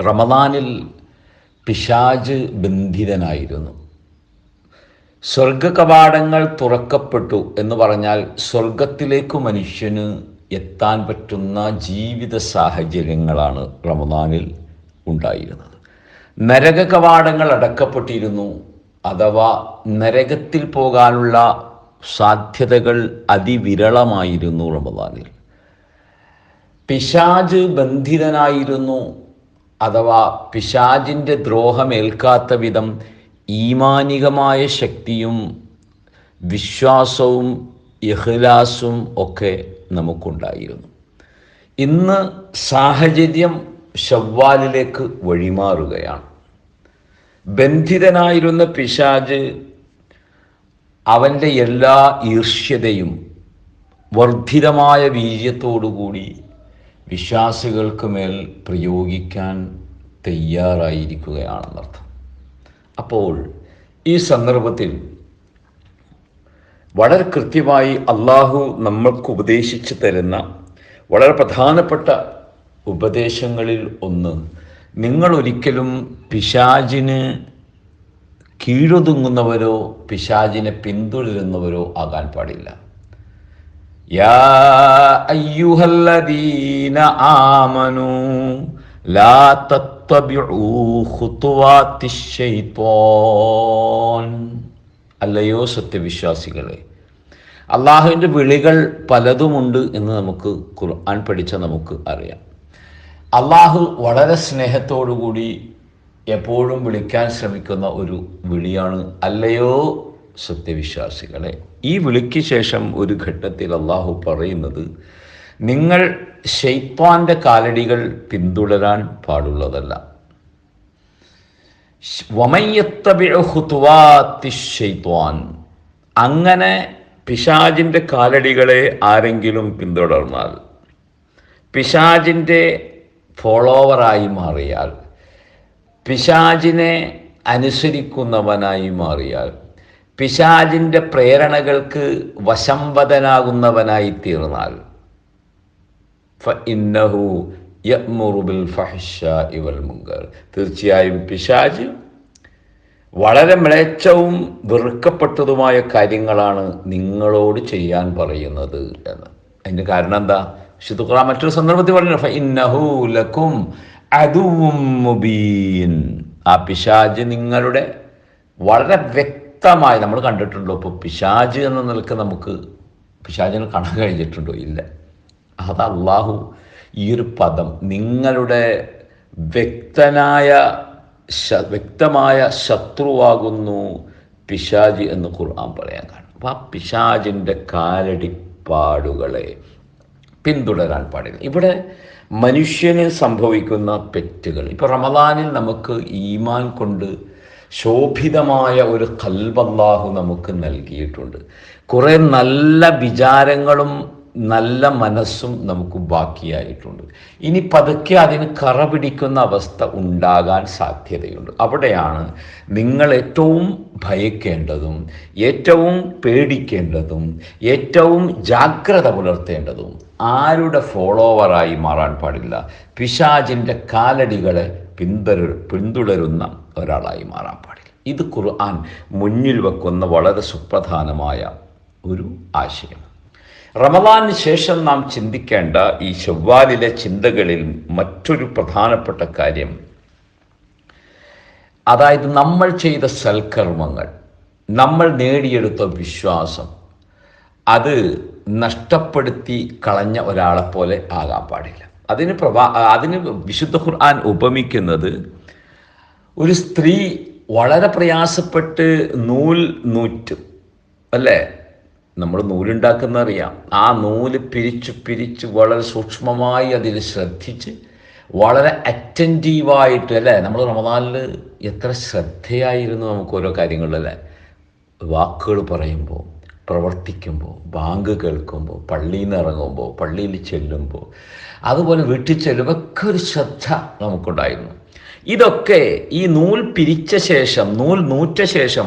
റമദാനിൽ പിശാജ് ബന്ധിതനായിരുന്നു. സ്വർഗ കവാടങ്ങൾ തുറക്കപ്പെട്ടു എന്ന് പറഞ്ഞാൽ സ്വർഗത്തിലേക്ക് മനുഷ്യന് എത്താൻ പറ്റുന്ന ജീവിത സാഹചര്യങ്ങളാണ് റമദാനിൽ ഉണ്ടായിരുന്നത്. നരക കവാടങ്ങൾ അടക്കപ്പെട്ടിരുന്നു അഥവാ നരകത്തിൽ പോകാനുള്ള സാധ്യതകൾ അതിവിരളമായിരുന്നു റമദാനിൽ. പിശാജ് ബന്ധിതനായിരുന്നു അഥവാ പിശാജിന്റെ ദ്രോഹമേൽക്കാത്ത വിധം ഈമാനികമായ ശക്തിയും വിശ്വാസവും ഇഹ്ലാസും ഒക്കെ നമുക്കുണ്ടായിരുന്നു. ഇന്ന് സാഹചര്യം ഷവ്വാലിലേക്ക് വഴിമാറുകയാണ്. ബന്ധിതനായിരുന്ന പിശാജ് അവന്റെ എല്ലാ ഈർഷ്യതയും വർദ്ധിതമായ വീര്യത്തോടുകൂടി വിശ്വാസികൾക്ക് മേൽ പ്രയോഗിക്കാൻ തയ്യാറായിരിക്കുകയാണെന്നർത്ഥം അപ്പോൾ ഈ സന്ദർഭത്തിൽ വളരെ കൃത്യമായി അള്ളാഹു നമ്മൾക്ക് ഉപദേശിച്ചു തരുന്ന വളരെ പ്രധാനപ്പെട്ട ഉപദേശങ്ങളിൽ ഒന്ന് നിങ്ങൾ ഒരിക്കലും പിശാജിന് കീഴൊതുങ്ങുന്നവരോ പിശാജിനെ പിന്തുടരുന്നവരോ ആകാൻ പാടില്ല. യാ الذين آمنوا لا تتبعوا خطوات الشيطان അല്ലയോ സത്യവിശ്വാസികളെ അള്ളാഹുവിന്റെ വിളികൾ പലതുമുണ്ട് എന്ന് നമുക്ക് ഖുർആൻ പഠിച്ച നമുക്ക് അറിയാം. അള്ളാഹു വളരെ സ്നേഹത്തോടു കൂടി എപ്പോഴും വിളിക്കാൻ ശ്രമിക്കുന്ന ഒരു വിളിയാണ് അല്ലയോ സത്യവിശ്വാസികളെ. ഈ വിളിക്ക് ശേഷം ഒരു ഘട്ടത്തിൽ അള്ളാഹു പറയുന്നത് നിങ്ങൾ ഷെയ്ത്വാന്റെ കാലടികൾ പിന്തുടരാൻ പാടുള്ളതല്ല. അങ്ങനെ പിശാജിന്റെ കാലടികളെ ആരെങ്കിലും പിന്തുടർന്നാൽ പിശാജിന്റെ ഫോളോവറായി മാറിയാൽ പിശാജിനെ അനുസരിക്കുന്നവനായി മാറിയാൽ പിശാജിന്റെ പ്രേരണകൾക്ക് വശംവദനാകുന്നവനായി തീർന്നാൽ. ഇവൽ മുങ്കർ തീർച്ചയായും പിശാജ് വളരെ മ്ലേച്ഛവും വെറുക്കപ്പെട്ടതുമായ കാര്യങ്ങളാണ് നിങ്ങളോട് ചെയ്യാൻ പറയുന്നത് എന്ന്. അതിന്റെ കാരണം എന്താ? ശുദ്ധ മറ്റൊരു സന്ദർഭത്തിൽ പറഞ്ഞു മുബീൻ. ആ പിശാജ് നിങ്ങളുടെ വളരെ വ്യക്തമായി നമ്മൾ കണ്ടിട്ടുണ്ടോ? ഇപ്പോൾ പിശാജ് എന്ന നിലയ്ക്ക് നമുക്ക് പിശാജിനെ കാണാൻ കഴിഞ്ഞിട്ടുണ്ടോ? ഇല്ല. അത് അള്ളാഹു ഈ ഒരു പദം നിങ്ങളുടെ വ്യക്തനായ വ്യക്തമായ ശത്രുവാകുന്നു പിശാജ് എന്ന് ഖുർആൻ പറയാൻ കാണും അപ്പം ആ പിശാജിന്റെ കാലടിപ്പാടുകളെ പിന്തുടരാൻ പാടില്ല. ഇവിടെ മനുഷ്യന് സംഭവിക്കുന്ന പെറ്റുകൾ ഇപ്പോൾ റമദാനിൽ നമുക്ക് ഈമാൻ കൊണ്ട് ശോഭിതമായ ഒരു കൽബല്ലാഹു നമുക്ക് നൽകിയിട്ടുണ്ട്. കുറേ നല്ല വിചാരങ്ങളും നല്ല മനസ്സും നമുക്ക് ബാക്കിയായിട്ടുണ്ട്. ഇനി പതുക്കെ അതിന് കറ പിടിക്കുന്ന അവസ്ഥ ഉണ്ടാകാൻ സാധ്യതയുണ്ട്. അവിടെയാണ് നിങ്ങൾ ഏറ്റവും ഭയക്കേണ്ടതും ഏറ്റവും പേടിക്കേണ്ടതും ഏറ്റവും ജാഗ്രത പുലർത്തേണ്ടതും ആരുടെ ഫോളോവറായി മാറാൻ പാടില്ല. പിശാജിന്റെ കാലടികളെ പിന്തുടരു പിന്തുടരുന്ന ഒരാളായി മാറാൻ പാടില്ല. ഇത് ഖുർആൻ മുന്നിൽ വെക്കുന്ന വളരെ സുപ്രധാനമായ ഒരു ആശയം റമദാന് ശേഷം നാം ചിന്തിക്കേണ്ട ഈ ചൊവ്വാലിലെ ചിന്തകളിൽ മറ്റൊരു പ്രധാനപ്പെട്ട കാര്യം അതായത് നമ്മൾ ചെയ്ത സൽക്കർമ്മങ്ങൾ നമ്മൾ നേടിയെടുത്ത വിശ്വാസം അത് നഷ്ടപ്പെടുത്തി കളഞ്ഞ ഒരാളെപ്പോലെ പോലെ ആകാൻ പാടില്ല. അതിന് പ്രഭാ അതിന് വിശുദ്ധ ഖുർആൻ ഉപമിക്കുന്നത് ഒരു സ്ത്രീ വളരെ പ്രയാസപ്പെട്ട് നൂൽ നൂറ്റും അല്ലേ? നമ്മൾ നൂലുണ്ടാക്കുന്ന അറിയാം ആ നൂൽ പിരിച്ചു പിരിച്ച് വളരെ സൂക്ഷ്മമായി അതിൽ ശ്രദ്ധിച്ച് വളരെ അറ്റന്റീവായിട്ട് അല്ലേ? നമ്മൾ റമദാനിൽ എത്ര ശ്രദ്ധയായിരുന്നു നമുക്ക് ഓരോ കാര്യങ്ങളിലല്ലേ വാക്കുകൾ പറയുമ്പോൾ പ്രവർത്തിക്കുമ്പോൾ ബാങ്ക് കേൾക്കുമ്പോൾ പള്ളിയിൽ നിന്ന് ഇറങ്ങുമ്പോൾ പള്ളിയിൽ ചെല്ലുമ്പോൾ അതുപോലെ വീട്ടിൽ ചെല്ലുമ്പോൾ ഒക്കെ ഒരു ശ്രദ്ധ നമുക്കുണ്ടായിരുന്നു. ഇതൊക്കെ ഈ നൂൽ പിരിച്ച ശേഷം നൂൽ നൂറ്റ ശേഷം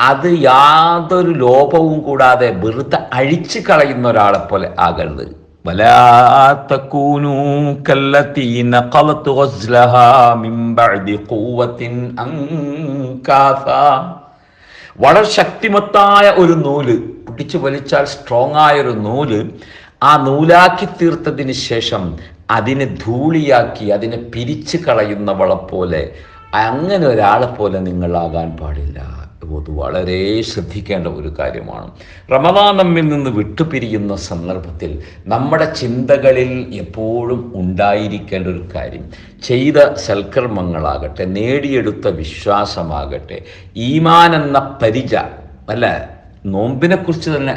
അത് യാതൊരു ലോപവും കൂടാതെ വെറുതെ അഴിച്ചു കളയുന്ന ഒരാളെ പോലെ ആകരുത്. വളരെ ശക്തിമത്തായ ഒരു നൂൽ പിടിച്ചു വലിച്ചാൽ സ്ട്രോങ് ആയ ഒരു നൂൽ ആ നൂലാക്കി തീർത്തതിന് ശേഷം അതിനെ ധൂളിയാക്കി അതിനെ പിരിച്ചു കളയുന്നവളെ പോലെ അങ്ങനെ ഒരാളെ പോലെ നിങ്ങളാകാൻ പാടില്ല. അത് വളരെ ശ്രദ്ധിക്കേണ്ട ഒരു കാര്യമാണ്. റമദാൻ നമ്മിൽ നിന്ന് വിട്ടുപിരിയുന്ന സന്ദർഭത്തിൽ നമ്മുടെ ചിന്തകളിൽ എപ്പോഴും ഉണ്ടായിരിക്കേണ്ട ഒരു കാര്യം ചെയ്ത സൽക്കർമ്മങ്ങളാകട്ടെ നേടിയെടുത്ത വിശ്വാസമാകട്ടെ ഈമാൻ എന്ന പരിച അല്ല? നോമ്പിനെക്കുറിച്ച് തന്നെ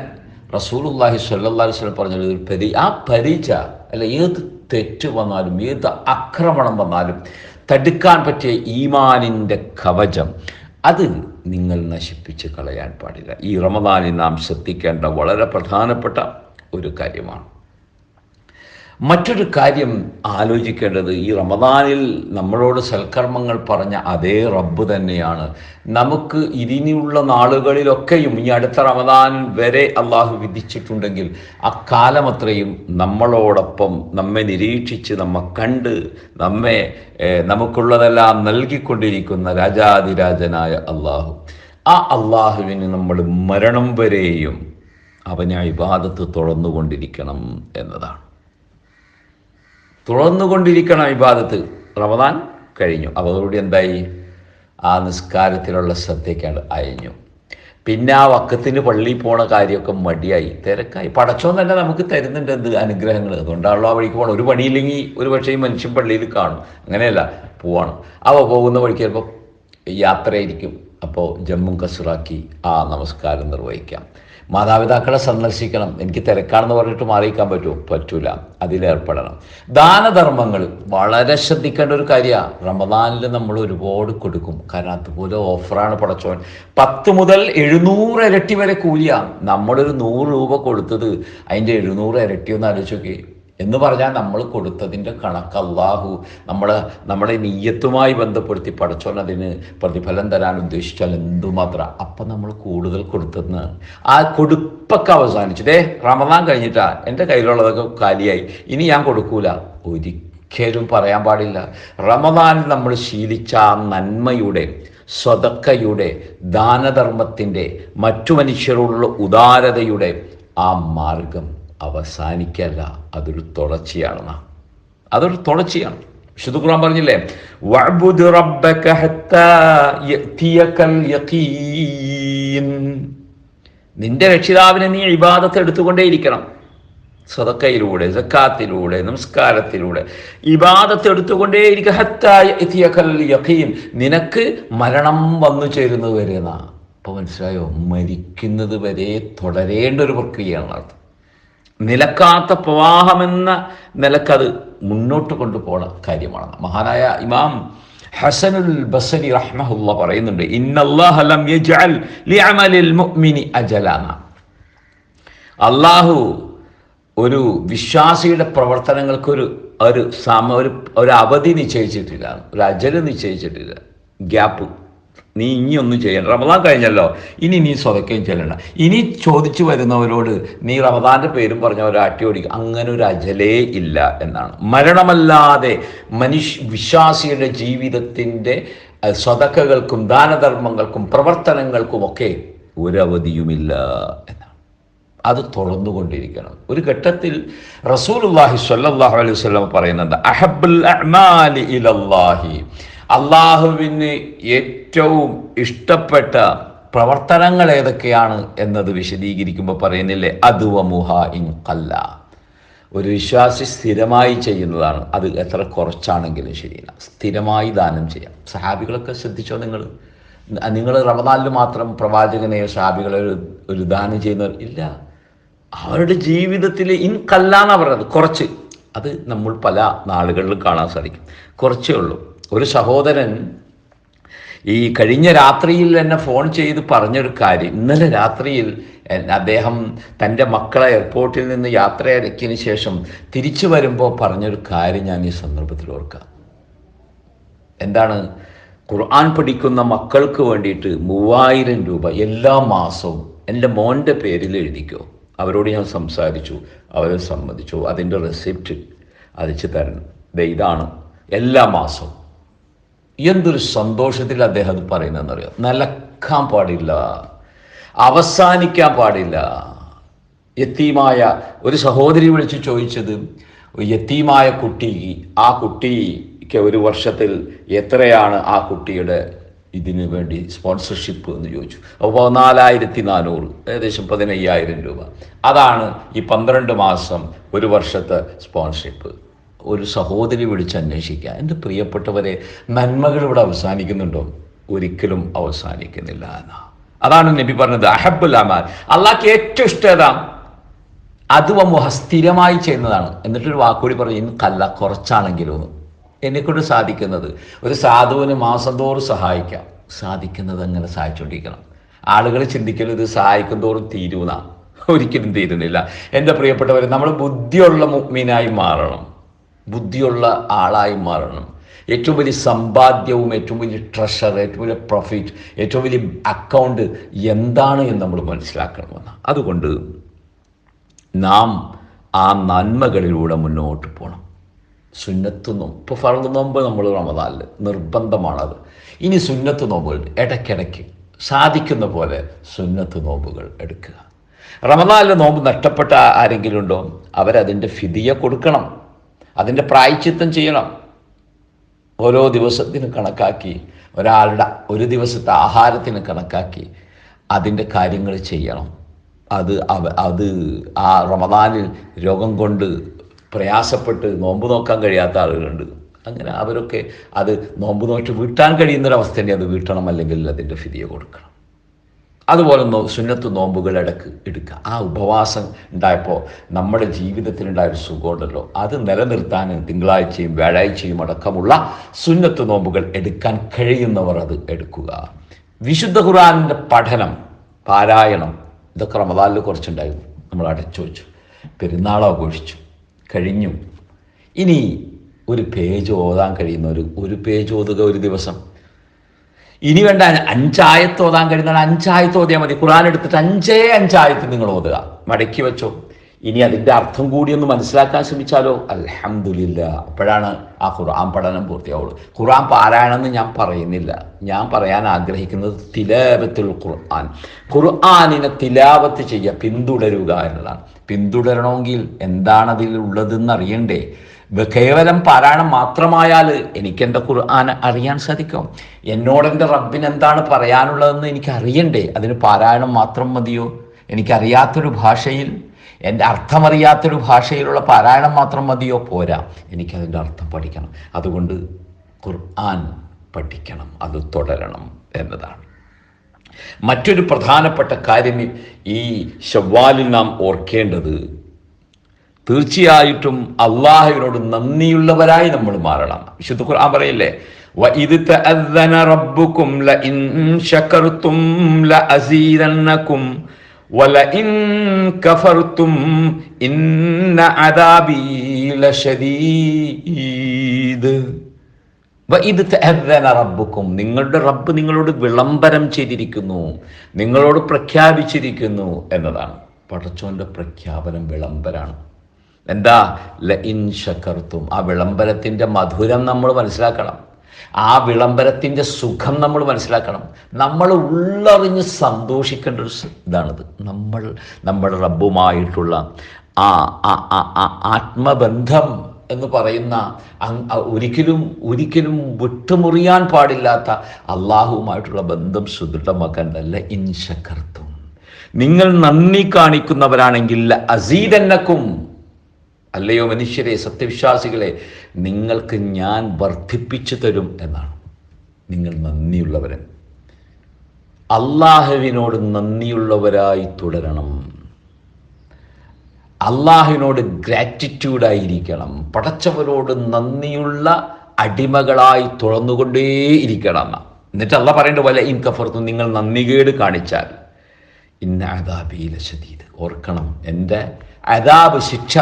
റസൂലുല്ലാഹി സ്വല്ലല്ലാഹി വസല്ലം പറഞ്ഞ ഒരു പരി ആ പരിച അല്ല ഏത് തെറ്റ് വന്നാലും ഏത് ആക്രമണം വന്നാലും തടുക്കാൻ പറ്റിയ ഈമാനിന്റെ കവചം അത് നിങ്ങൾ നശിപ്പിച്ച് കളയാൻ പാടില്ല. ഈ റമദാനിൽ നാം ശ്രദ്ധിക്കേണ്ട വളരെ പ്രധാനപ്പെട്ട ഒരു കാര്യമാണ്. മറ്റൊരു കാര്യം ആലോചിക്കേണ്ടത് ഈ റമദാനിൽ നമ്മളോട് സൽക്കർമ്മങ്ങൾ പറഞ്ഞ അതേ റബ്ബ് തന്നെയാണ്. നമുക്ക് ഇനിയുള്ള നാളുകളിലൊക്കെയും ഈ അടുത്ത റമദാൻ വരെ അള്ളാഹു വിധിച്ചിട്ടുണ്ടെങ്കിൽ അക്കാലം അത്രയും നമ്മളോടൊപ്പം നമ്മെ നിരീക്ഷിച്ച് നമ്മെ കണ്ട് നമ്മെ നമുക്കുള്ളതെല്ലാം നൽകിക്കൊണ്ടിരിക്കുന്ന രാജാതിരാജനായ അള്ളാഹു. ആ അള്ളാഹുവിന് നമ്മൾ മരണം വരെയും അവനെ ഇബാദത്ത് തുറന്നുകൊണ്ടിരിക്കണം എന്നതാണ്. തുറന്നുകൊണ്ടിരിക്കണം ഇബാദത്ത്. റമദാൻ കഴിഞ്ഞു. അപ്പോൾ അതോടുകൂടി എന്തായി? ആ നിസ്കാരത്തിലുള്ള ശ്രദ്ധയ്ക്കാണ് അയഞ്ഞു. പിന്നെ ആ വക്കത്തിന് പള്ളിയിൽ പോണ കാര്യമൊക്കെ മടിയായി. തിരക്കായി. പടച്ചോൻ തന്നെ നമുക്ക് തരുന്നുണ്ട് എന്ത് അനുഗ്രഹങ്ങൾ. അതുകൊണ്ടാണല്ലോ ആ വഴിക്ക് പോകണം ഒരു പണിയില്ലെങ്കിൽ ഒരു പക്ഷേ ഈ മനുഷ്യൻ പള്ളിയിൽ കാണും. അങ്ങനെയല്ല പോവാണ്. അവ പോകുന്ന വഴിക്ക് ചിലപ്പോൾ യാത്രയായിരിക്കും. അപ്പോൾ ജമ്മും കസുറാക്കി ആ നമസ്കാരം നിർവഹിക്കാം. മാതാപിതാക്കളെ സന്ദർശിക്കണം. എനിക്ക് തിരക്കാണെന്ന് പറഞ്ഞിട്ട് മാറിയിക്കാൻ പറ്റുമോ പറ്റൂല. അതിലേർപ്പെടണം ദാനധർമ്മങ്ങൾ വളരെ ശ്രദ്ധിക്കേണ്ട ഒരു കാര്യമാണ് റമദാനിൽ നമ്മൾ ഒരുപാട് കൊടുക്കും. കാരണം അതുപോലെ ഓഫറാണ് പടച്ചോൻ. പത്ത് മുതൽ എഴുന്നൂറ് ഇരട്ടി വരെ കൂലിയാണ് നമ്മളൊരു നൂറ് രൂപ കൊടുത്തത്. അതിന്റെ എഴുന്നൂറ് ഇരട്ടി ഒന്ന് ആലോചിച്ച് നോക്കി എന്ന് പറഞ്ഞാൽ നമ്മൾ കൊടുത്തതിന്റെ കണക്ക് അള്ളാഹു നമ്മളെ നമ്മുടെ നീയത്തുമായി ബന്ധപ്പെടുത്തി പടച്ചോൻ അതിന് പ്രതിഫലം തരാൻ ഉദ്ദേശിച്ചാൽ എന്തുമാത്രം? അപ്പം നമ്മൾ കൂടുതൽ കൊടുത്തെന്ന്. ആ കൊടുപ്പൊക്കെ അവസാനിച്ചു. ദേ റമദാൻ കഴിഞ്ഞിട്ടാ. എന്റെ കയ്യിലുള്ളതൊക്കെ കാലിയായി. ഇനി ഞാൻ കൊടുക്കൂല. ഒരിക്കലും പറയാൻ പാടില്ല. റമദാനിൽ നമ്മൾ ശീലിച്ച ആ നന്മയുടെ സ്വതക്കയുടെ ദാനധർമ്മത്തിന്റെ മറ്റു മനുഷ്യരോടുള്ള ഉദാരതയുടെ ആ മാർഗം അവസാനിക്കല്ല. അതൊരു തുടർച്ചയാണെന്ന അതൊരു തുടർച്ചയാണ്. വിശുദ്ധ ഖുർആൻ പറഞ്ഞില്ലേ? വഅബുദ് റബ്ബക ഹത്താ യഅതിയകൽ യഖീൻ. നിന്റെ രക്ഷിതാവിനെ നീ ഇബാദത്ത് എടുത്തുകൊണ്ടേയിരിക്കണം. സദക്കയിലൂടെ സക്കാത്തിലൂടെ നമസ്കാരത്തിലൂടെ. ഇബാദത്ത് എടുത്തുകൊണ്ടേയിരിക്കുക ഹത്താ യഅതിയകൽ യഖീൻ. നിനക്ക് മരണം വന്നു ചേരുന്നത് വരെ എന്നാ. അപ്പൊ മനസ്സിലായോ? മരിക്കുന്നത് വരെ തുടരേണ്ട ഒരു പ്രക്രിയയാണ് അർത്ഥം നിലക്കാത്ത പ്രവാഹമെന്ന നിലക്കത് മുന്നോട്ട് കൊണ്ടുപോണ കാര്യമാണ്. മഹാനായ ഇമാം ഹസനുൽ ബസരി റഹ്മഹുല്ല പറയുന്നുണ്ട് അള്ളാഹു ഒരു വിശ്വാസിയുടെ പ്രവർത്തനങ്ങൾക്കൊരു ഒരു സമ ഒരു അവധി നിശ്ചയിച്ചിട്ടില്ല ഒരു അജൽ നിശ്ചയിച്ചിട്ടില്ല ഗ്യാപ്പ്. നീ ഇനി ഒന്നും ചെയ്യണ്ട. റമദാൻ കഴിഞ്ഞല്ലോ. ഇനി നീ സ്വതക്കുകയും ചെല്ലണ്ട. ഇനി ചോദിച്ചു വരുന്നവരോട് നീ റമദാന്റെ പേരും പറഞ്ഞ ഒരു അട്ടി ഓടിക്കുക അങ്ങനെ ഒരു അജലേ ഇല്ല എന്നാണ്. മരണമല്ലാതെ മനുഷ്യ വിശ്വാസിയുടെ ജീവിതത്തിന്റെ സ്വതക്കകൾക്കും ദാനധർമ്മങ്ങൾക്കും പ്രവർത്തനങ്ങൾക്കുമൊക്കെ ഒരവധിയുമില്ല എന്നാണ്. അത് തുറന്നുകൊണ്ടിരിക്കണം. ഒരു ഘട്ടത്തിൽ റസൂലുള്ളാഹി സ്വല്ലല്ലാഹു അലൈഹി വസല്ലം പറയുന്നുണ്ട് അഹബുൽ അള്ളാഹുവിന് ഏറ്റവും ഇഷ്ടപ്പെട്ട പ്രവർത്തനങ്ങൾ ഏതൊക്കെയാണ് എന്നത് വിശദീകരിക്കുമ്പോൾ പറയുന്നില്ലേ? അതുവമുഹ ഇൻ കല്ല ഒരു വിശ്വാസി സ്ഥിരമായി ചെയ്യുന്നതാണ്. അത് എത്ര കുറച്ചാണെങ്കിലും ശരിയല്ല സ്ഥിരമായി ദാനം ചെയ്യാം. സഹാബികളൊക്കെ ശ്രദ്ധിച്ചോ നിങ്ങൾ? നിങ്ങൾ റമദാനിൽ മാത്രം പ്രവാചകനെയോ സഹാബികളെ ഒരു ഒരു ദാനം ചെയ്യുന്നവർ? ഇല്ല. അവരുടെ ജീവിതത്തിൽ ഇൻ കല്ലാന്നാണ് പറയുന്നത് കുറച്ച്. അത് നമ്മൾ പല നാളുകളിലും കാണാൻ സാധിക്കും. കുറച്ചേ ഉള്ളൂ. ഒരു സഹോദരൻ ഈ കഴിഞ്ഞ രാത്രിയിൽ എന്നെ ഫോൺ ചെയ്ത് പറഞ്ഞൊരു കാര്യം. ഇന്നലെ രാത്രിയിൽ അദ്ദേഹം തന്റെ മക്കളെ എയർപോർട്ടിൽ നിന്ന് യാത്രയാക്കിയതിന് ശേഷം തിരിച്ചു വരുമ്പോൾ പറഞ്ഞൊരു കാര്യം ഞാൻ ഈ സന്ദർഭത്തിൽ ഓർക്കാം. എന്താണ്? ഖുർആൻ പഠിക്കുന്ന മക്കൾക്ക് വേണ്ടിയിട്ട് മൂവായിരം രൂപ എല്ലാ മാസവും എന്റെ മോന്റെ പേരിൽ എഴുതിക്കോ. അവരോട് ഞാൻ സംസാരിച്ചു അവരെ സമ്മതിച്ചു. അതിന്റെ റെസിപ്റ്റ് അയച്ചു തരണം. ഇതാണ് എല്ലാ മാസവും. എന്തൊരു സന്തോഷത്തിൽ അദ്ദേഹം അത് പറയുന്നതെന്നറിയാം? നിലക്കാൻ പാടില്ല. അവസാനിക്കാൻ പാടില്ല. യത്തീമായ ഒരു സഹോദരി വിളിച്ച് ചോദിച്ചത് യത്തീമായ കുട്ടി ആ കുട്ടിക്ക് ഒരു വർഷത്തിൽ എത്രയാണ് ആ കുട്ടിയുടെ ഇതിന് വേണ്ടി സ്പോൺസർഷിപ്പ്? എന്ന് ചോദിച്ചു. അപ്പോൾ നാലായിരത്തി നാനൂറ് ഏകദേശം പതിനയ്യായിരം രൂപ. അതാണ് ഈ പന്ത്രണ്ട് മാസം ഒരു വർഷത്തെ സ്പോൺസർഷിപ്പ്. ഒരു സഹോദരി വിളിച്ച് അന്വേഷിക്കുക. എന്റെ പ്രിയപ്പെട്ടവരെ നന്മകൾ ഇവിടെ അവസാനിക്കുന്നുണ്ടോ? ഒരിക്കലും അവസാനിക്കുന്നില്ല അതാണ് നബി പറഞ്ഞത് അഹബുൽ അമാൽ. അള്ളാഹ്ക്ക് ഏറ്റവും ഇഷ്ടം ഏതാ? അത് വമുഹ സ്ഥിരമായി ചെയ്യുന്നതാണ്. എന്നിട്ടൊരു വാക്കുകൂടി പറഞ്ഞു ഇന്ന് കല്ല കുറച്ചാണെങ്കിലും. എന്നെക്കൊണ്ട് സാധിക്കുന്നത്. ഒരു സാധുവിന് മാസം തോറും സഹായിക്കാം. സാധിക്കുന്നത് അങ്ങനെ സഹായിച്ചുകൊണ്ടിരിക്കണം ആളുകൾ ചിന്തിക്കലും ഇത് സഹായിക്കും തോറും തീരുന്ന. ഒരിക്കലും തീരുന്നില്ല. എന്റെ പ്രിയപ്പെട്ടവർ നമ്മൾ ബുദ്ധിയുള്ള മുഗ്മീനായി മാറണം. ബുദ്ധിയുള്ള ആളായി മാറണം. ഏറ്റവും വലിയ സമ്പാദ്യവും ഏറ്റവും വലിയ ട്രഷർ ഏറ്റവും വലിയ പ്രോഫിറ്റ് ഏറ്റവും വലിയ അക്കൗണ്ട് എന്താണ് എന്ന് നമ്മൾ മനസ്സിലാക്കണമെന്ന്. അതുകൊണ്ട് നാം ആ നന്മകളിലൂടെ മുന്നോട്ട് പോകണം സുന്നത്ത് നോമ്പ് ഇപ്പോൾ ഫറു നോമ്പ് നമ്മൾ റമദാനിൽ നിർബന്ധമാണത്. ഇനി സുന്നത്ത് നോമ്പുകൾ ഇടയ്ക്കിടയ്ക്ക് സാധിക്കുന്ന പോലെ സുന്നത്ത് നോമ്പുകൾ എടുക്കുക. റമദാനിലെ നോമ്പ് നഷ്ടപ്പെട്ട ആരെങ്കിലും ഉണ്ടോ? അവരതിന്റെ ഫിതിയെ കൊടുക്കണം. അതിന്റെ പ്രായച്ചിത്തം ചെയ്യണം. ഓരോ ദിവസത്തിന് കണക്കാക്കി ഒരാളുടെ ഒരു ദിവസത്തെ ആഹാരത്തിന് കണക്കാക്കി അതിന്റെ കാര്യങ്ങൾ ചെയ്യണം. അത് അത് ആ റമദാനിൽ രോഗം കൊണ്ട് പ്രയാസപ്പെട്ട് നോമ്പ് നോക്കാൻ കഴിയാത്ത ആളുകളുണ്ട്. അങ്ങനെ അവരൊക്കെ അത് നോമ്പ് നോറ്റ് വീട്ടാൻ കഴിയുന്നൊരവസ്ഥ തന്നെ അത് വീട്ടണം അല്ലെങ്കിൽ അതിന്റെ ഫിതിയെ കൊടുക്കണം. അതുപോലെ സുന്നത്ത് നോമ്പുകൾ ഇടയ്ക്ക് എടുക്കുക. ആ ഉപവാസം ഉണ്ടായപ്പോൾ നമ്മുടെ ജീവിതത്തിലുണ്ടായ ഒരു സുഖമുണ്ടല്ലോ. അത് നിലനിർത്താൻ തിങ്കളാഴ്ചയും വ്യാഴാഴ്ചയും അടക്കമുള്ള സുന്നത്ത് നോമ്പുകൾ എടുക്കാൻ കഴിയുന്നവർ അത് എടുക്കുക. വിശുദ്ധ ഖുറാനിന്റെ പഠനം പാരായണം ഇതൊക്കെ റമദാനിൽ കുറച്ചുണ്ടായിരുന്നു. നമ്മൾ അടച്ചു വെച്ചു. പെരുന്നാൾ ആഘോഷിച്ചു. കഴിഞ്ഞു. ഇനി ഒരു പേജ് ഓതാൻ കഴിയുന്ന ഒരു ഒരു പേജ് ഓതുക ഒരു ദിവസം. ഇനി വേണ്ട അഞ്ചായത്ത് ഓതാൻ കഴിയുന്ന അഞ്ചായത്ത് ഓതിയാൽ മതി. ഖുർആൻ എടുത്തിട്ട് അഞ്ചേ അഞ്ചായത്ത് നിങ്ങൾ ഓതുക. മടക്കി വെച്ചോ. ഇനി അതിന്റെ അർത്ഥം കൂടി ഒന്ന് മനസ്സിലാക്കാൻ ശ്രമിച്ചാലോ? അലഹമില്ല അപ്പോഴാണ് ആ ഖുർആൻ പഠനം പൂർത്തിയാവുള്ളൂ. ഖുർആൻ പാരായണം എന്ന് ഞാൻ പറയുന്നില്ല. ഞാൻ പറയാൻ ആഗ്രഹിക്കുന്നത് തിലാപത്തിൽ ഖുർആൻ. ഖുർആാനിനെ തിലാപത്ത് ചെയ്യുക പിന്തുടരുക എന്നതാണ്. പിന്തുടരണമെങ്കിൽ എന്താണ് അതിൽ ഉള്ളതെന്ന് അറിയണ്ടേ? കേവലം പാരായണം മാത്രമായാൽ എനിക്ക് എന്റെ ഖുർആൻ അറിയാൻ സാധിക്കും. എന്നോട് എന്റെ റബ്ബിന് എന്താണ് പറയാനുള്ളതെന്ന് എനിക്ക് അറിയണ്ടേ അതിന് പാരായണം മാത്രം മതിയോ? എനിക്കറിയാത്തൊരു ഭാഷയിൽ എന്റെ അർത്ഥമറിയാത്തൊരു ഭാഷയിലുള്ള പാരായണം മാത്രം മതിയോ? പോരാ എനിക്കതിന്റെ അർത്ഥം പഠിക്കണം. അതുകൊണ്ട് ഖുർആൻ പഠിക്കണം അത് തുടരണം എന്നതാണ്. മറ്റൊരു പ്രധാനപ്പെട്ട കാര്യം ഈ ഷവ്വാലിൽ നാം ഓർക്കേണ്ടത് തീർച്ചയായിട്ടും അള്ളാഹുവിനോട് നന്ദിയുള്ളവരായി നമ്മൾ മാറണം. വിശുദ്ധ ഖുർആൻ പറയില്ലേ? റബ്ബുക്കും നിങ്ങളുടെ റബ്ബ് നിങ്ങളോട് വിളംബരം ചെയ്തിരിക്കുന്നു നിങ്ങളോട് പ്രഖ്യാപിച്ചിരിക്കുന്നു എന്നതാണ്. പടച്ചോന്റെ പ്രഖ്യാപനം വിളംബരാണ്. എന്താ? ല ഇൻ ഷക്കർത്തും ആ വിളംബരത്തിന്റെ മധുരം നമ്മൾ മനസ്സിലാക്കണം. ആ വിളംബരത്തിന്റെ സുഖം നമ്മൾ മനസ്സിലാക്കണം. നമ്മൾ ഉള്ളറിഞ്ഞ് സന്തോഷിക്കേണ്ട ഒരു ഇതാണിത്. നമ്മൾ നമ്മുടെ റബ്ബുമായിട്ടുള്ള ആ ആത്മബന്ധം എന്ന് പറയുന്ന ഒരിക്കലും ഒരിക്കലും വിട്ടുമുറിയാൻ പാടില്ലാത്ത അള്ളാഹുവുമായിട്ടുള്ള ബന്ധം സുദൃഢമാക്കാൻ നല്ല ഇൻഷക്കർത്തും നിങ്ങൾ നന്ദി കാണിക്കുന്നവരാണെങ്കിൽ അസീതന്നക്കും അല്ലയോ മനുഷ്യരെ സത്യവിശ്വാസികളെ നിങ്ങൾക്ക് ഞാൻ വർദ്ധിപ്പിച്ചു തരും എന്നാണ്. നിങ്ങൾ നന്ദിയുള്ളവരൻ. അള്ളാഹുവിനോട് നന്ദിയുള്ളവരായി തുടരണം. അള്ളാഹുവിനോട് ഗ്രാറ്റിറ്റ്യൂഡായിരിക്കണം പടച്ചവരോട് നന്ദിയുള്ള അടിമകളായി തുറന്നുകൊണ്ടേയിരിക്കണം. എന്നാ. എന്നിട്ട് അല്ല പറയേണ്ട പോലെ ഇൻ കഫർത്തു നിങ്ങൾ നന്ദികേട് കാണിച്ചാൽ. ഇന്ന അതാബീല ശദീദ് ഓർക്കണം എന്റെ അതാബ് ശിക്ഷ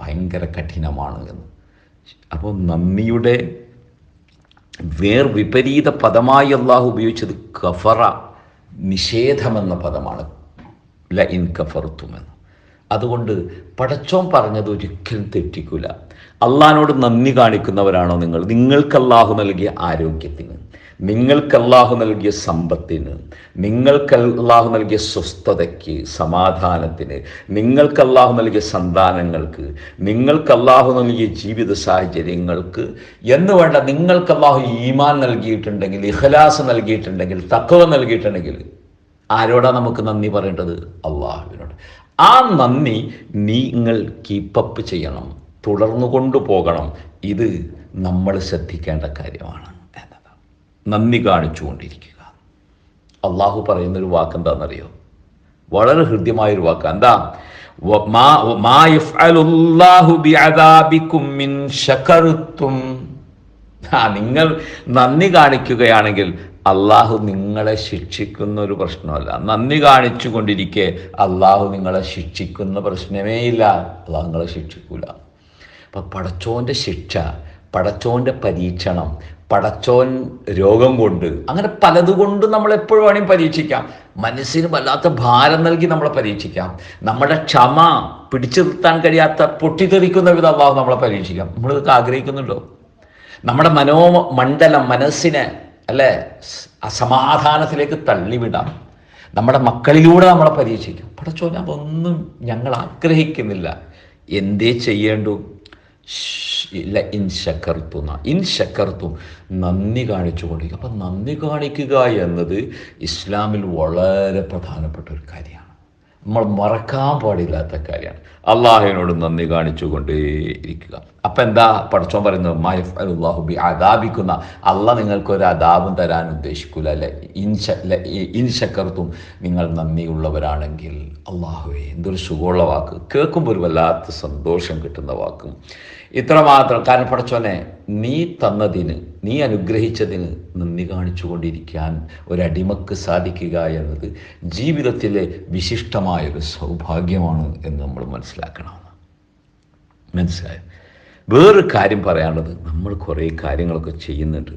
ഭയങ്കര കഠിനമാണ് എന്ന്. അപ്പോൾ നന്ദിയുടെ വേർ വിപരീത പദമായി അള്ളാഹു ഉപയോഗിച്ചത് കഫറ നിഷേധമെന്ന പദമാണ്. ല ഇൻ കഫർത്തുമെന്ന് അതുകൊണ്ട് പടച്ചോൻ പറഞ്ഞത് ഒരിക്കലും തെറ്റിക്കൂല. അള്ളഹാനോട് നന്ദി കാണിക്കുന്നവരാണോ നിങ്ങൾ? നിങ്ങൾക്ക് അള്ളാഹു നൽകിയ ആരോഗ്യത്തിന്. നിങ്ങൾക്ക് അള്ളാഹു നൽകിയ സമ്പത്തിന് നിങ്ങൾക്ക് അള്ളാഹു നൽകിയ സ്വസ്ഥതയ്ക്ക് സമാധാനത്തിന് നിങ്ങൾക്ക് അള്ളാഹു നൽകിയ സന്താനങ്ങൾക്ക് നിങ്ങൾക്ക് അള്ളാഹു നൽകിയ ജീവിത സാഹചര്യങ്ങൾക്ക് എന്ന് വേണ്ട നിങ്ങൾക്ക് അള്ളാഹു ഈമാൻ നൽകിയിട്ടുണ്ടെങ്കിൽ ഇഖലാസ് നൽകിയിട്ടുണ്ടെങ്കിൽ തക്കവ നൽകിയിട്ടുണ്ടെങ്കിൽ ആരോടാ നമുക്ക് നന്ദി പറയേണ്ടത്? അള്ളാഹുവിനോട് ആ നന്ദി നിങ്ങൾ കീപ്പപ്പ് ചെയ്യണം തുടർന്നു കൊണ്ടുപോകണം ഇത് നമ്മൾ ശ്രദ്ധിക്കേണ്ട കാര്യമാണ്. നന്ദി കാണിച്ചുകൊണ്ടിരിക്കുക. അള്ളാഹു പറയുന്നൊരു വാക്ക് എന്താണെന്നറിയോ വളരെ ഹൃദ്യമായൊരു വാക്ക്. എന്താ? നിങ്ങൾ നന്ദി കാണിക്കുകയാണെങ്കിൽ അള്ളാഹു നിങ്ങളെ ശിക്ഷിക്കുന്ന ഒരു പ്രശ്നമല്ല. നന്ദി കാണിച്ചു കൊണ്ടിരിക്കെ അള്ളാഹു നിങ്ങളെ ശിക്ഷിക്കുന്ന പ്രശ്നമേ ഇല്ല. അള്ളാഹു നിങ്ങളെ ശിക്ഷിക്കൂല. അപ്പം പടച്ചോന്റെ ശിക്ഷ പടച്ചോന്റെ പരീക്ഷണം പടച്ചോൻ രോഗം കൊണ്ട് അങ്ങനെ പലതുകൊണ്ട് നമ്മൾ എപ്പോഴും വേണമെങ്കിൽ പരീക്ഷിക്കാം. മനസ്സിന് വല്ലാത്ത ഭാരം നൽകി നമ്മളെ പരീക്ഷിക്കാം. നമ്മുടെ ക്ഷമ പിടിച്ചു നിർത്താൻ കഴിയാത്ത പൊട്ടിത്തെറിക്കുന്ന വിധം അള്ളാഹു നമ്മളെ പരീക്ഷിക്കാം. നമ്മളിതൊക്കെ ആഗ്രഹിക്കുന്നുണ്ടോ? നമ്മുടെ മനോ മണ്ഡലം മനസ്സിനെ അല്ലെ അസമാധാനത്തിലേക്ക് തള്ളിവിടാം. നമ്മുടെ മക്കളിലൂടെ നമ്മളെ പരീക്ഷിക്കും. പടച്ചോൻ അതൊന്നും ഞങ്ങൾ ആഗ്രഹിക്കുന്നില്ല. എന്തേ ചെയ്യേണ്ടു? ഇൻ ശക്കർത്തുന്ന ഇൻ ശക്കർത്തും നന്ദി കാണിച്ചുകൊണ്ടിരിക്കും അപ്പം നന്ദി കാണിക്കുക എന്നത് ഇസ്ലാമിൽ വളരെ പ്രധാനപ്പെട്ട ഒരു കാര്യമാണ്. നമ്മൾ മറക്കാൻ പാടില്ലാത്ത കാര്യമാണ്. അള്ളാഹുവിനോട് നന്ദി കാണിച്ചുകൊണ്ടേയിരിക്കുക. അപ്പം എന്താ പഠിച്ചോൻ പറയുന്നത്? മൈഫ് അല്ലാഹു ബി അദാബിക്കുന്ന. അള്ളാഹ് നിങ്ങൾക്കൊരു അദാബും തരാൻ ഉദ്ദേശിക്കൂല. അല്ലെ ഇൻഷ ഇൻഷക്കർത്തും നിങ്ങൾ നന്ദിയുള്ളവരാണെങ്കിൽ അള്ളാഹുവേ എന്തൊരു സുഖമുള്ള വാക്ക്. കേൾക്കുമ്പോൾ ഒരു വല്ലാത്ത സന്തോഷം കിട്ടുന്ന വാക്കും. ഇത്രമാത്രം. കാരണം പഠിച്ചോനെ നീ തന്നതിന് നീ അനുഗ്രഹിച്ചതിന് നന്ദി കാണിച്ചു കൊണ്ടിരിക്കാൻ ഒരടിമക്ക് സാധിക്കുക എന്നത് ജീവിതത്തിലെ വിശിഷ്ടമായൊരു സൗഭാഗ്യമാണ് എന്ന് നമ്മൾ മനസ്സിലാക്കണം. മനസ്സിലായോ? വേറൊരു കാര്യം പറയാനുള്ളത് നമ്മൾ കുറേ കാര്യങ്ങളൊക്കെ ചെയ്യുന്നുണ്ട്.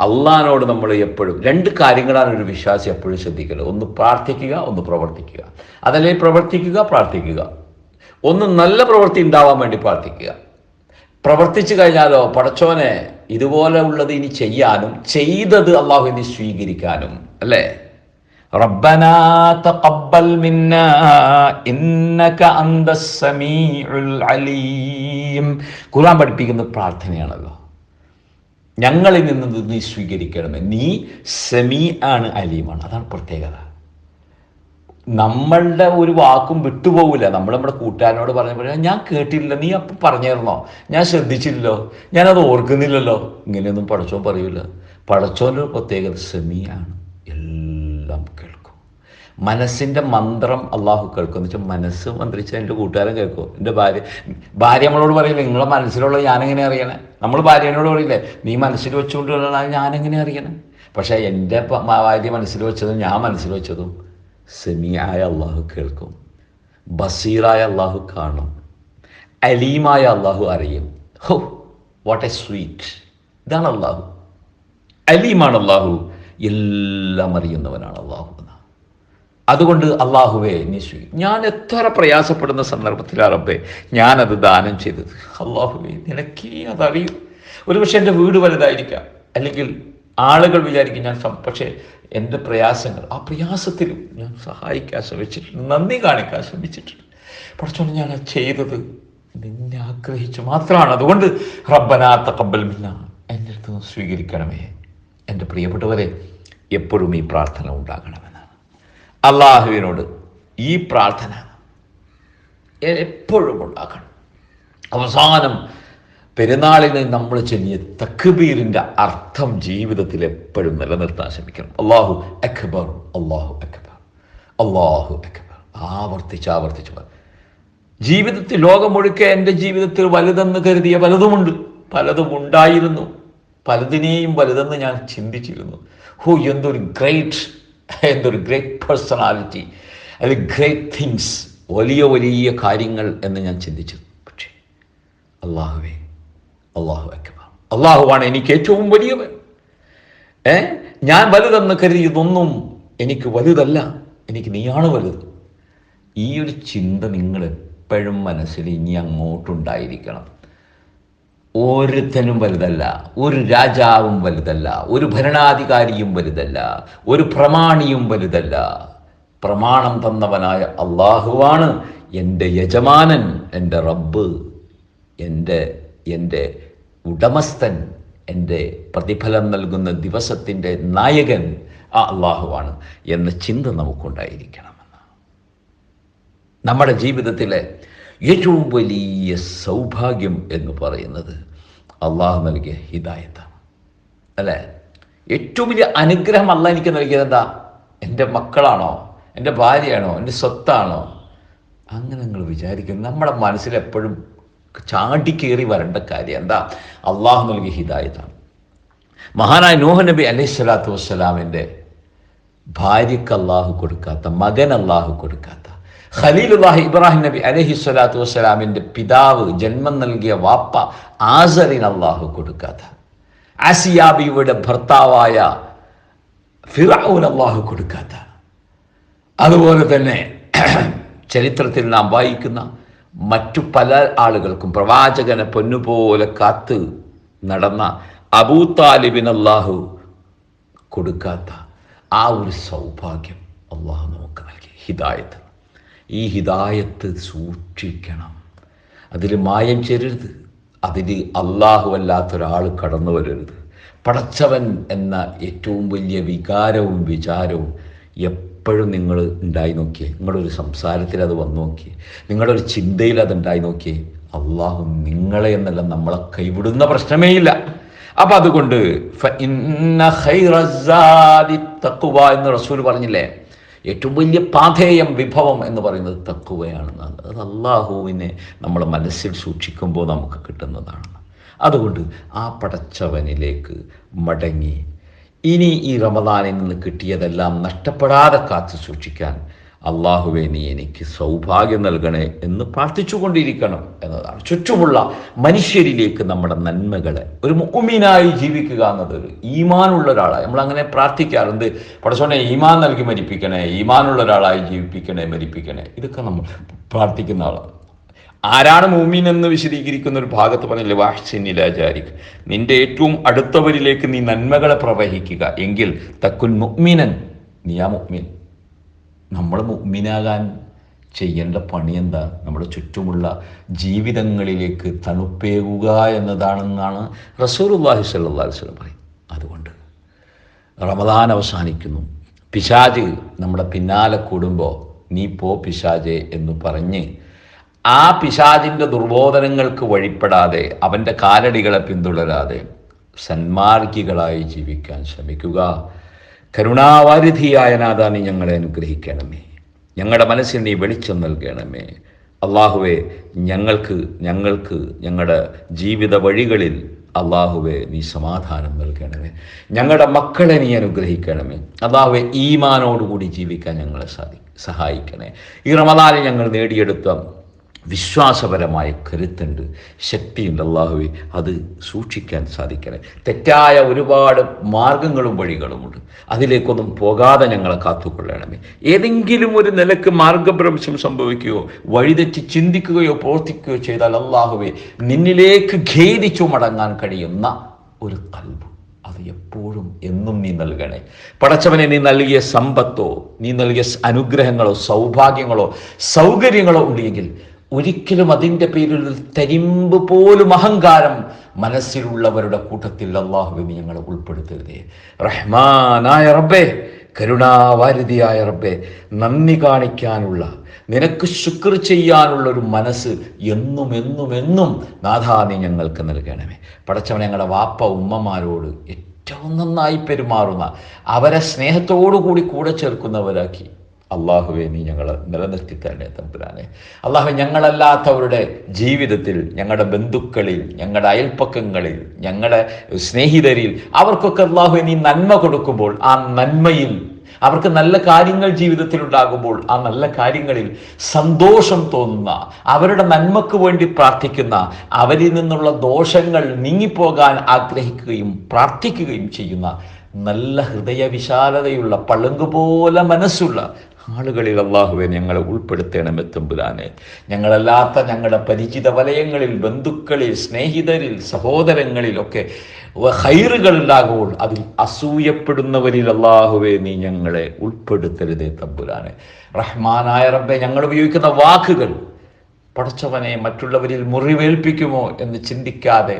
അള്ളഹാനോട് നമ്മൾ എപ്പോഴും രണ്ട് കാര്യങ്ങളാണ് ഒരു വിശ്വാസി എപ്പോഴും ശ്രദ്ധിക്കുന്നത് ഒന്ന് പ്രാർത്ഥിക്കുക ഒന്ന് പ്രവർത്തിക്കുക. അതല്ലേ പ്രവർത്തിക്കുക പ്രാർത്ഥിക്കുക. ഒന്ന് നല്ല പ്രവൃത്തി ഉണ്ടാവാൻ വേണ്ടി പ്രാർത്ഥിക്കുക. പ്രവർത്തിച്ചു കഴിഞ്ഞാലോ പടച്ചോനെ ഇതുപോലെ ഉള്ളത് ഇനി ചെയ്യാനും ചെയ്തത് അള്ളാഹു ഇനി സ്വീകരിക്കാനും അല്ലേ ربنا تقبل منا إنك أنت السميع العليم ഖുർആൻ പഠിപ്പിക്കുന്ന പ്രാർത്ഥനയാണല്ലോ ഞങ്ങളിൽ നിന്ന് ഇത് നീ സ്വീകരിക്കണമേ നീ സമീ ആണ് അലീമാണ് അതാണ് പ്രത്യേകത നമ്മളുടെ ഒരു വാക്കും വിട്ടുപോകില്ല നമ്മൾ നമ്മുടെ കൂട്ടുകാരനോട് പറഞ്ഞപ്പോൾ ഞാൻ കേട്ടില്ല നീ അപ്പം പറഞ്ഞിരുന്നോ? ഞാൻ ശ്രദ്ധിച്ചില്ലല്ലോ. ഞാനത് ഓർക്കുന്നില്ലല്ലോ. ഇങ്ങനെയൊന്നും പടച്ചോൻ പറയൂല. പടച്ചോന്റെ ഒരു പ്രത്യേകത സെമിയാണ് എല്ലാം കേൾക്കും. മനസ്സിന്റെ മന്ത്രം അള്ളാഹു കേൾക്കും. എന്ന് വെച്ചാൽ മനസ്സ് മന്ത്രിച്ച എന്റെ കൂട്ടുകാരൻ കേൾക്കും. എന്റെ ഭാര്യ ഭാര്യ നമ്മളോട് പറയില്ലേ നിങ്ങളെ മനസ്സിലുള്ള ഞാനെങ്ങനെ അറിയണേ? നമ്മൾ ഭാര്യനോട് പറയില്ലേ നീ മനസ്സിൽ വെച്ചുകൊണ്ട് ഞാനെങ്ങനെ അറിയണേ? പക്ഷേ എന്റെ ഭാര്യ മനസ്സിൽ വെച്ചതും ഞാൻ മനസ്സിൽ വെച്ചതും സെമിയായ അള്ളാഹു കേൾക്കും. ബസീറായ അള്ളാഹു കാണും. അലീമായ അള്ളാഹു അറിയും. ഹോ വാട്ട് എ സ്വീറ്റ് ഇതാണ് അള്ളാഹു. അലീമാണ് അള്ളാഹു. എല്ലാം അറിയുന്നവനാണ് അള്ളാഹു അതുകൊണ്ട് അള്ളാഹുവേ നീ സ്വീ ഞാൻ എത്ര പ്രയാസപ്പെടുന്ന സന്ദർഭത്തിൽ അറബേ ഞാനത് ദാനം ചെയ്തത്. അള്ളാഹുവേ നിനക്കേ അതറിയും. ഒരുപക്ഷെ എന്റെ വീട് വലുതായിരിക്കാം. അല്ലെങ്കിൽ ആളുകൾ വിചാരിക്കും ഞാൻ പക്ഷേ എന്റെ പ്രയാസങ്ങൾ. ആ പ്രയാസത്തിലും ഞാൻ സഹായിക്കാൻ ശ്രമിച്ചിട്ടുണ്ട്. നന്ദി കാണിക്കാൻ ശ്രമിച്ചിട്ടുണ്ട്. പഠിച്ചോണ്ട് ഞാൻ ചെയ്തത് നിന്നെ ആഗ്രഹിച്ചു മാത്രമാണ്. അതുകൊണ്ട് റബ്ബനാ തക്കബൽ മിന്ന. എന്റെ അടുത്ത് നിന്ന് സ്വീകരിക്കണമേ. എന്റെ പ്രിയപ്പെട്ടവരെ എപ്പോഴും ഈ പ്രാർത്ഥന ഉണ്ടാകണമെന്നാണ്. അള്ളാഹുവിനോട് ഈ പ്രാർത്ഥന എപ്പോഴും ഉണ്ടാക്കണം അവസാനം പെരുന്നാളിന് നമ്മൾ ചെല്ലിയ തക്ബീറിന്റെ അർത്ഥം ജീവിതത്തിൽ എപ്പോഴും നിലനിർത്താൻ ശ്രമിക്കണം. അള്ളാഹു അക്ബർ അള്ളാഹു അക്ബർ അള്ളാഹു അക്ബർ. ആവർത്തിച്ച് ആവർത്തിച്ച് പറ. ജീവിതത്തിൽ ലോകം മുഴുക്കെ എന്റെ ജീവിതത്തിൽ വലുതെന്ന് കരുതിയ പലതുമുണ്ട് പലതും ഉണ്ടായിരുന്നു. പലതിനെയും വലുതെന്ന് ഞാൻ ചിന്തിച്ചിരുന്നു. ഹോ എന്തൊരു ഗ്രേറ്റ് എന്തൊരു ഗ്രേറ്റ് പേഴ്സണാലിറ്റി അല്ലെങ്കിൽ ഗ്രേറ്റ് തിങ്സ് വലിയ വലിയ കാര്യങ്ങൾ എന്ന് ഞാൻ ചിന്തിച്ചു പക്ഷേ അള്ളാഹുവേ അള്ളാഹു അക്ബർ. അള്ളാഹുവാണ് എനിക്ക് ഏറ്റവും വലിയവൻ. ഏ? ഞാൻ വലുതെന്ന് കരുതിയതൊന്നും എനിക്ക് വലുതല്ല. എനിക്ക് നീയാണ് വലുത്. ഈ ഒരു ചിന്ത നിങ്ങൾ എപ്പോഴും മനസ്സിൽ ഇനി അങ്ങോട്ടുണ്ടായിരിക്കണം. ഓരോരുത്തനും വലുതല്ല ഒരു രാജാവും വലുതല്ല ഒരു ഭരണാധികാരിയും വലുതല്ല ഒരു പ്രമാണിയും വലുതല്ല. പ്രമാണം തന്നവനായ അള്ളാഹുവാണ് എന്റെ യജമാനൻ എന്റെ റബ്ബ് എന്റെ എന്റെ ഉടമസ്ഥൻ എന്റെ പ്രതിഫലം നൽകുന്ന ദിവസത്തിന്റെ നായകൻ ആ അള്ളാഹുവാണ് എന്ന ചിന്ത നമുക്കുണ്ടായിരിക്കണമെന്ന്. നമ്മുടെ ജീവിതത്തിലെ ഏറ്റവും വലിയ സൗഭാഗ്യം എന്ന് പറയുന്നത് അള്ളാഹു നൽകിയ ഹിദായത്താണ്. അല്ലേ? ഏറ്റവും വലിയ അനുഗ്രഹം അല്ല എനിക്ക് നൽകിയത് എന്താ? എന്റെ മക്കളാണോ? എന്റെ ഭാര്യയാണോ? എന്റെ സ്വത്താണോ? അങ്ങനെ നിങ്ങൾ വിചാരിക്കും. നമ്മുടെ മനസ്സിൽ എപ്പോഴും ചാടിക്കേറി വരേണ്ട കാര്യം എന്താ? അള്ളാഹു നൽകിയ ഹിദായത്താണ്. മഹാനായ നൂഹ് നബി അലൈഹി സ്വലാത്തു വസ്സലാമിന്റെ ഭാര്യക്ക് അള്ളാഹു കൊടുക്കാത്ത മകൻ അള്ളാഹു കൊടുക്കാത്ത ഖലീലുല്ലാഹി ഇബ്രാഹിം നബി അലഹി സ്വലാത്തു വസ്സലാമിന്റെ പിതാവ് ജന്മം നൽകിയ വാപ്പ ആസറിന് അള്ളാഹു കൊടുക്കാത്ത ആസിയാബിയുടെ ഭർത്താവായ ഫിറാവുൻ അള്ളാഹു കൊടുക്കാത്ത. അതുപോലെ തന്നെ ചരിത്രത്തിൽ നാം വായിക്കുന്ന മറ്റു പല ആളുകൾക്കും പ്രവാചകനെ പൊന്നുപോലെ കാത്ത് നടന്ന അബൂ താലിബിന് അള്ളാഹു കൊടുക്കാത്ത ആ ഒരു സൗഭാഗ്യം അള്ളാഹു നമുക്ക് നൽകി. ഹിദായത്ത്. ഈ ഹിദായത്ത് സൂക്ഷിക്കണം. അതിൽ മായം ചേരരുത്. അതിൽ അള്ളാഹു അല്ലാത്തൊരാൾ കടന്നു വരരുത്. പടച്ചവൻ എന്ന ഏറ്റവും വലിയ വികാരവും വിചാരവും നിങ്ങൾ ഉണ്ടായി നോക്കിയേ. നിങ്ങളുടെ ഒരു സംസാരത്തിൽ അത് വന്നു നോക്കിയേ. നിങ്ങളുടെ ഒരു ചിന്തയിൽ അത് ഉണ്ടായി നോക്കിയേ. അള്ളാഹു നിങ്ങളെ എന്നല്ല നമ്മളെ കൈവിടുന്ന പ്രശ്നമേ ഇല്ല. അപ്പം അതുകൊണ്ട് എന്ന് റസൂൽ പറഞ്ഞില്ലേ? ഏറ്റവും വലിയ പാധേയം വിഭവം എന്ന് പറയുന്നത് തക്കുവയാണെന്നാണ് അത് അള്ളാഹുവിനെ നമ്മൾ മനസ്സിൽ സൂക്ഷിക്കുമ്പോൾ നമുക്ക് കിട്ടുന്നതാണ്. അതുകൊണ്ട് ആ പടച്ചവനിലേക്ക് മടങ്ങി ഇനി ഈ റമദാനിൽ നിന്ന് കിട്ടിയതെല്ലാം നഷ്ടപ്പെടാതെ കാത്തു സൂക്ഷിക്കാൻ അള്ളാഹുവെ നീ എനിക്ക് സൗഭാഗ്യം നൽകണേ എന്ന് പ്രാർത്ഥിച്ചുകൊണ്ടിരിക്കണം എന്നതാണ്. ചുറ്റുമുള്ള മനുഷ്യരിലേക്ക് നമ്മുടെ നന്മകളെ ഒരു മുക്കുമീനായി ജീവിക്കുക എന്നത് ഒരു ഈമാനുള്ള ഒരാളായി. നമ്മൾ അങ്ങനെ പ്രാർത്ഥിക്കാറുണ്ട് പടച്ചോനെ ഈമാൻ നൽകി മരിപ്പിക്കണേ ഈമാനുള്ള ഒരാളായി ജീവിപ്പിക്കണേ മരിപ്പിക്കണേ. ഇതൊക്കെ നമ്മൾ പ്രാർത്ഥിക്കുന്ന ആളാണ്. ആരാണ് മൂമീൻ എന്ന് വിശദീകരിക്കുന്ന ഒരു ഭാഗത്ത് പറഞ്ഞില്ലേ വാഹ്സിനിലാചാരിക് നിന്റെ ഏറ്റവും അടുത്തവരിലേക്ക് നീ നന്മകളെ പ്രവഹിക്കുക. എങ്കിൽ തക്കുൻ മുഅ്മിനൻ നീ ആ മുഅ്മിൻ. നമ്മൾ മുഗ്മിനാകാൻ ചെയ്യേണ്ട പണി എന്താ? നമ്മുടെ ചുറ്റുമുള്ള ജീവിതങ്ങളിലേക്ക് തണുപ്പേകുക എന്നതാണെന്നാണ് റസൂർല്ലാഹി സല്ലാ വസ്ലം പറയും അതുകൊണ്ട് റമദാൻ അവസാനിക്കുന്നു. പിശാജ് നമ്മുടെ പിന്നാലെ കൂടുമ്പോൾ നീ പോ പിശാജെ എന്ന് പറഞ്ഞ് ആ പിശാചിന്റെ ദുർബോധനങ്ങൾക്ക് വഴിപ്പെടാതെ അവന്റെ കാലടികളെ പിന്തുടരാതെ സന്മാർഗികളായി ജീവിക്കാൻ ശ്രമിക്കുക. കരുണാവാരിധിയായ നാഥാനി ഞങ്ങളെ അനുഗ്രഹിക്കണമേ. ഞങ്ങളുടെ മനസ്സിൽ നീ വെളിച്ചം നൽകണമേ. അള്ളാഹുവെ ഞങ്ങൾക്ക് ഞങ്ങൾക്ക് ഞങ്ങളുടെ ജീവിത വഴികളിൽ അള്ളാഹുവെ നീ സമാധാനം നൽകണമേ. ഞങ്ങളുടെ മക്കളെ നീ അനുഗ്രഹിക്കണമേ. അള്ളാഹുവെ ഈമാനോടുകൂടി ജീവിക്കാൻ ഞങ്ങളെ സാധി സഹായിക്കണേ. ഈ റമദാനിൽ ഞങ്ങൾ നേടിയെടുത്ത വിശ്വാസപരമായ കരുത്തുണ്ട് ശക്തിയുണ്ട് അള്ളാഹുവെ അത് സൂക്ഷിക്കാൻ സാധിക്കണേ. തെറ്റായ ഒരുപാട് മാർഗങ്ങളും വഴികളുമുണ്ട്. അതിലേക്കൊന്നും പോകാതെ ഞങ്ങളെ കാത്തുകൊള്ളണമേ. ഏതെങ്കിലും ഒരു നിലയ്ക്ക് മാർഗഭ്രംശം സംഭവിക്കുകയോ വഴിതെറ്റി ചിന്തിക്കുകയോ പ്രവർത്തിക്കുകയോ ചെയ്താൽ അള്ളാഹുവെ നിന്നിലേക്ക് ഖേദിച്ചു മടങ്ങാൻ കഴിയുന്ന ഒരു കൽബ്. അത് എപ്പോഴും എന്നും നീ നൽകണേ. പടച്ചവനെ നീ നൽകിയ സമ്പത്തോ നീ നൽകിയ അനുഗ്രഹങ്ങളോ സൗഭാഗ്യങ്ങളോ സൗകര്യങ്ങളോ ഉണ്ടെങ്കിൽ ഒരിക്കലും അതിന്റെ പേരിൽ തരിമ്പ് പോലും അഹങ്കാരം മനസ്സിലുള്ളവരുടെ കൂട്ടത്തിൽ അള്ളാഹുവെ ഞങ്ങൾ ഉൾപ്പെടുത്തരുതേ. റഹ്മാനായ റബ്ബേ കരുണാവാരിതിയായ റബ്ബെ നന്ദി കാണിക്കാനുള്ള നിനക്ക് ശുക്ർ ചെയ്യാനുള്ള ഒരു മനസ്സ് എന്നും എന്നും എന്നും നാഥാ നീ ഞങ്ങൾക്ക് നൽകണമേ. പടച്ചവൻ ഞങ്ങളുടെ വാപ്പ ഉമ്മമാരോട് ഏറ്റവും നന്നായി പെരുമാറുന്ന അവരെ സ്നേഹത്തോടു കൂടി കൂടെ ചേർക്കുന്നവരാക്കി. അള്ളാഹുവെ നീ ഞങ്ങളെ നിലനിർത്തിത്തരണേ തമ്പുരാനെ. അള്ളാഹു ഞങ്ങളല്ലാത്തവരുടെ ജീവിതത്തിൽ ഞങ്ങളുടെ ബന്ധുക്കളിൽ ഞങ്ങളുടെ അയൽപ്പക്കങ്ങളിൽ ഞങ്ങളുടെ സ്നേഹിതരിൽ അവർക്കൊക്കെ അള്ളാഹു നീ നന്മ കൊടുക്കുമ്പോൾ ആ നന്മയിൽ അവർക്ക് നല്ല കാര്യങ്ങൾ ജീവിതത്തിൽ ഉണ്ടാകുമ്പോൾ ആ നല്ല കാര്യങ്ങളിൽ സന്തോഷം തോന്നുന്ന അവരുടെ നന്മക്ക് വേണ്ടി പ്രാർത്ഥിക്കുന്ന അവരിൽ നിന്നുള്ള ദോഷങ്ങൾ നീങ്ങിപ്പോകാൻ ആഗ്രഹിക്കുകയും പ്രാർത്ഥിക്കുകയും ചെയ്യുന്ന നല്ല ഹൃദയ വിശാലതയുള്ള പളുങ്ക് പോലെ മനസ്സുള്ള ആളുകളിൽ അള്ളാഹുവെ ഞങ്ങളെ ഉൾപ്പെടുത്തണമേ തമ്പുരാനെ ഞങ്ങളല്ലാത്ത ഞങ്ങളുടെ പരിചിത വലയങ്ങളിൽ ബന്ധുക്കളിൽ സ്നേഹിതരിൽ സഹോദരങ്ങളിലൊക്കെ ഹൈറുകൾ ഉണ്ടാകുമ്പോൾ അതിൽ അസൂയപ്പെടുന്നവരിൽ അള്ളാഹുവെ നീ ഞങ്ങളെ ഉൾപ്പെടുത്തരുതേ തമ്പുരാനെ. റഹ്മാനായ റബ്ബെ ഞങ്ങൾ ഉപയോഗിക്കുന്ന വാക്കുകൾ പടച്ചവനെ മറ്റുള്ളവരിൽ മുറിവേൽപ്പിക്കുമോ എന്ന് ചിന്തിക്കാതെ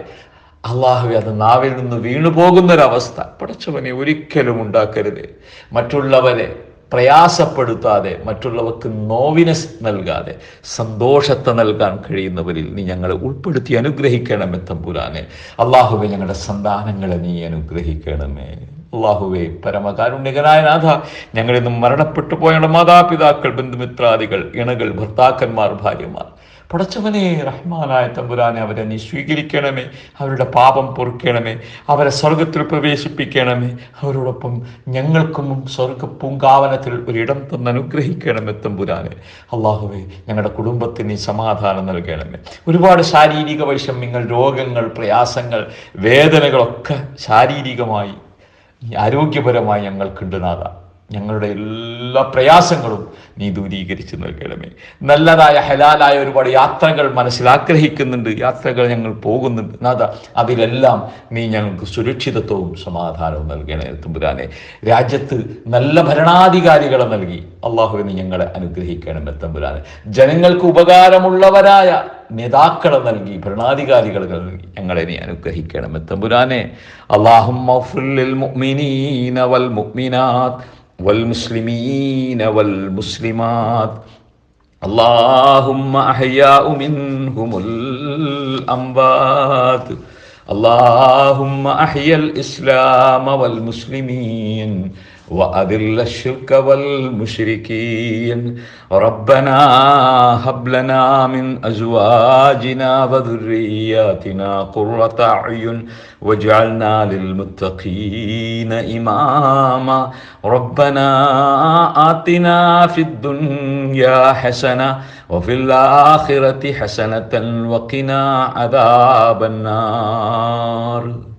അള്ളാഹുവെ അത് നാവിൽ നിന്ന് വീണു പോകുന്നൊരവസ്ഥ പടച്ചവനെ ഒരിക്കലും ഉണ്ടാക്കരുത്. മറ്റുള്ളവരെ പ്രയാസപ്പെടുത്താതെ മറ്റുള്ളവർക്ക് നോവിനസ് നൽകാതെ സന്തോഷത്തെ നൽകാൻ കഴിയുന്നവരിൽ നീ ഞങ്ങളെ ഉൾപ്പെടുത്തി അനുഗ്രഹിക്കണമേ തമ്പുരാനെ. അള്ളാഹുവെ ഞങ്ങളുടെ സന്താനങ്ങളെ നീ അനുഗ്രഹിക്കണമേ. അള്ളാഹുവേ പരമകാരുണ്യകനായ നാഥ ഞങ്ങളിന്നും മരണപ്പെട്ടു പോയ മാതാപിതാക്കൾ ബന്ധുമിത്രാദികൾ ഇണകൾ ഭർത്താക്കന്മാർ ഭാര്യമാർ. പടച്ചവനെ റഹ്മാനായ തമ്പുരാനെ അവരെ നീ സ്വീകരിക്കണമേ അവരുടെ പാപം പൊറുക്കണമേ അവരെ സ്വർഗത്തിൽ പ്രവേശിപ്പിക്കണമേ അവരോടൊപ്പം ഞങ്ങൾക്കും സ്വർഗ പൂങ്കാവനത്തിൽ ഒരിടം തന്ന് അനുഗ്രഹിക്കണമേ തമ്പുരാനെ. അള്ളാഹുവെ ഞങ്ങളുടെ കുടുംബത്തിന് നീ സമാധാനം നൽകണമേ. ഒരുപാട് ശാരീരിക വൈഷമ്യങ്ങൾ രോഗങ്ങൾ പ്രയാസങ്ങൾ വേദനകളൊക്കെ ശാരീരികമായി ആരോഗ്യപരമായി ഞങ്ങൾക്കുണ്ട് നാഥ. ഞങ്ങളുടെ എല്ലാ പ്രയാസങ്ങളും നീ ദൂരീകരിച്ചു നൽകണമേ. നല്ലതായ ഹലാലായ ഒരുപാട് യാത്രകൾ മനസ്സിൽ ആഗ്രഹിക്കുന്നുണ്ട്. യാത്രകൾ ഞങ്ങൾ പോകുന്നുണ്ട്. നാഥ അതിലെല്ലാം നീ ഞങ്ങൾക്ക് സുരക്ഷിതത്വവും സമാധാനവും നൽകണേ തുമ്പുരാനെ. രാജ്യത്ത് നല്ല ഭരണാധികാരികളെ നൽകി അള്ളാഹുവിനെ ഞങ്ങളെ അനുഗ്രഹിക്കണമേ തമ്പുരാനെ. ജനങ്ങൾക്ക് ഉപകാരമുള്ളവരായ നേതാക്കളെ നൽകി ഭരണാധികാരികളെ നൽകി ഞങ്ങളെ നീ അനുഗ്രഹിക്കണമേ തമ്പുരാനെ. അള്ളാഹും വൽ മുഅ്മിനാത്ത് والمسلمين والمسلمات اللهم أحياء منهم الأموات اللهم أحيا الإسلام والمسلمين وأذل الشرك والمشركين. ربنا هب لنا من أزواجنا وذرياتنا قرة أعين واجعلنا للمتقين إماما. ربنا آتنا في الدنيا حسنة وفي الآخرة حسنة وقنا عذاب النار.